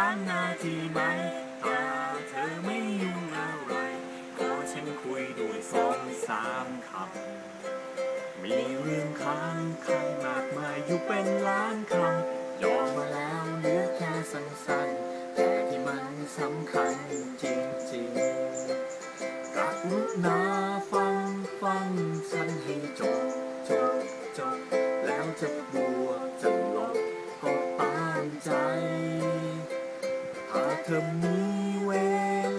สามนาทีไหมถ้าเธอไม่ยุ่งอะไรขอฉันคุยด้วยสองสามคำมีเรื่องค้างใครมากมายอยู่เป็นล้านคำยอมมาแล้วเหลือแค่สั้นๆ แต่ที่มันสำคัญจริงๆกรุณาฟังฟังฉันให้จบจบจบแล้วจะบว เธอมีเว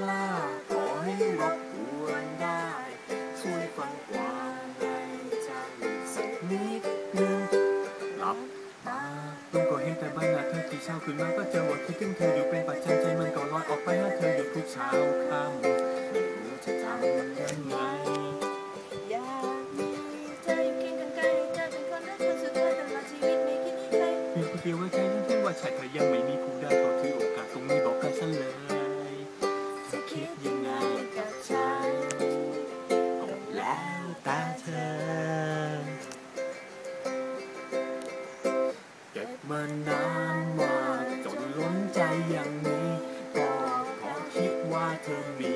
ลาขอให้รบกวนได้ ช่วยฟังความในใจสักนิดหนึ่งหลับตาลงก็เห็นแต่ใบหน้าเธอที่เช้าขึ้นมาก็เจอว่าคิดถึงเธออยู่เป็นประจำใจมันก็ลอยออกไปหาเธออยู่ทุกเช้าค่ำไม่รู้จะทำยังไงอยากมีใจเคียงกันไกลจะเป็นคนรักคนสุดท้ายตลอดชีวิตไม่คิดให้ใครมีคนเดียวไว้ใจนั้นที่ว่าชายเธอยังไม่มีผู้ได้านานมากจนล้นใจอย่างนี้ ก็เพราะคิดว่าเธอมี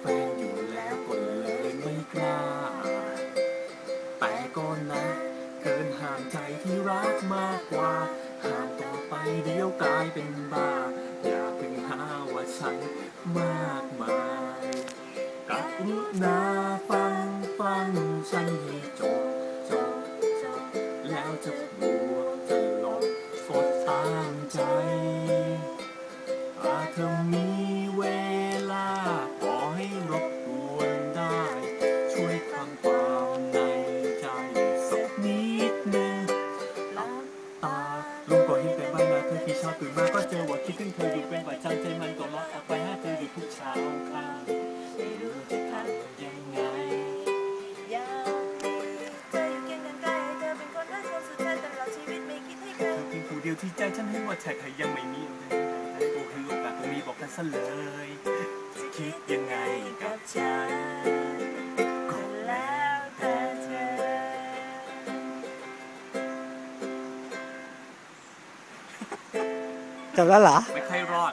แฟนอยู่แล้วก็เลยไม่กล้า แต่ก็นะเกินห่างใจที่รักมากกว่า ห่างต่อไปเดี๋ยวกลายเป็นบ้า อย่าเพิ่งหาว่าฉันมากมายกรุณาฟังฟังฉันให้จบางใจถ้าจจะมีเวลาขอให้รบกวนได้ ช่วยทำความในใจสักนิดหนึ่งหลับตาลุงก็เห็นแต่ใบหน้าเธอที่ชอบตื่นมาก็เจอว่าคิดถึงเธออยู่เป็นประจำใจมันก็ล็อกออกไปหาเธออยู่ทุกเช้า ผู้เดียวที่ใจฉันให้ว่าชายไทยยังไม่มีโอ้คือโอกาสตรงนี้บอกกันซะเลย จะคิดยังไงกับฉันก็แล้วแต่เธอ จบแล้วเหรอ ไม่ค่อยรอด